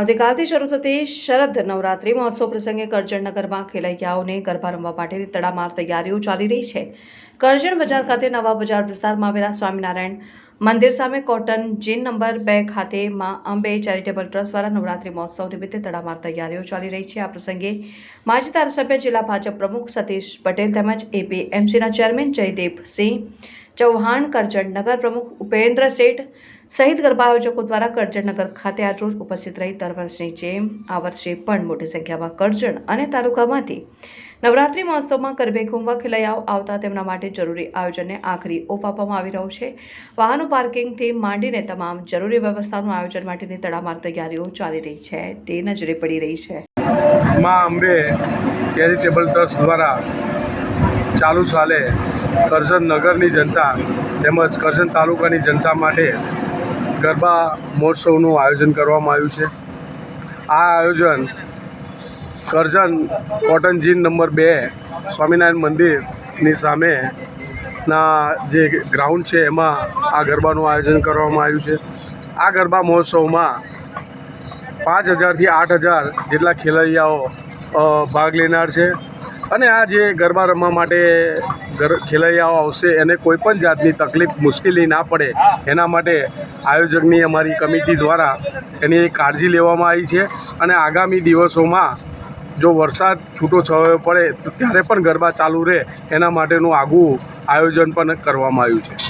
આવતીકાલથી શરૂ થતી શરદ નવરાત્રિ મહોત્સવ પ્રસંગે કરજણ નગરમાં ખેલૈયાઓને ગરબા રમવા માટેની તડામાર તૈયારીઓ ચાલી રહી છે. કરજણ બજાર ખાતે નવા બજાર વિસ્તારમાં આવેલા સ્વામિનારાયણ મંદિર સામે કોટન જીન નંબર બે ખાતે માં અંબે ચેરિટેબલ ટ્રસ્ટ દ્વારા નવરાત્રિ મહોત્સવ નિમિત્તે તડામાર તૈયારીઓ ચાલી રહી છે. આ પ્રસંગે માજી ધારાસભ્ય જિલ્લા ભાજપ પ્રમુખ સતીશ પટેલ તેમજ એપીએમસીના ચેરમેન જયદેવસિંહ ચૌહાણ કરજણનગર પ્રમુખ ઉપેન્દ્ર શેઠ સહિત ગરબા આયોજકો દ્વારા કરજણનગર ખાતે આજરોજ ઉપસ્થિત રહી દર વર્ષની જેમ આ વર્ષે પણ મોટી સંખ્યામાં કરજણ અને તાલુકામાંથી નવરાત્રિ મહોત્સવમાં ગરબે ઘૂમવા ખેલૈયાઓ આવતા તેમના માટે જરૂરી આયોજનને આખરી ઓપ આપવામાં આવી રહ્યો છે. વાહનો પાર્કિંગથી માંડીને તમામ જરૂરી વ્યવસ્થાનું આયોજન માટેની તડામાર તૈયારીઓ ચાલી રહી છે. તે નજરે પડી રહી છે. માં અંબે ચેરિટેબલ ટ્રસ્ટ દ્વારા ચાલુ સાલે કરજણ નગરની જનતા તેમજ કરજણ તાલુકાની જનતા માટે ગરબા મહોત્સવનું આયોજન કરવામાં આવ્યું છે. આ આયોજન કરજણ કોટન જીન નંબર બે સ્વામિનારાયણ મંદિરની સામે ના જે ગ્રાઉન્ડ છે એમાં આ ગરબાનું આયોજન કરવામાં આવ્યું છે. આ ગરબા મહોત્સવમાં પાંચ હજારથી આઠ હજાર જેટલા ખેલૈયાઓ ભાગ લેનાર છે. અને આ જે ગરબા રમવા માટે ગર ખેલૈયાઓ આવશે, એને કોઈ પણ જાતની તકલીફ મુશ્કેલી ના પડે. એના માટે આયોજકની અમારી કમિટી દ્વારા એની કાળજી લેવામાં આવી છે. અને આગામી દિવસોમાં જો વરસાદ છૂટો છવાયો પડે, તો ત્યારે પણ ગરબા ચાલુ રહે. એના માટેનું આગવું આયોજન પણ કરવામાં આવ્યું છે.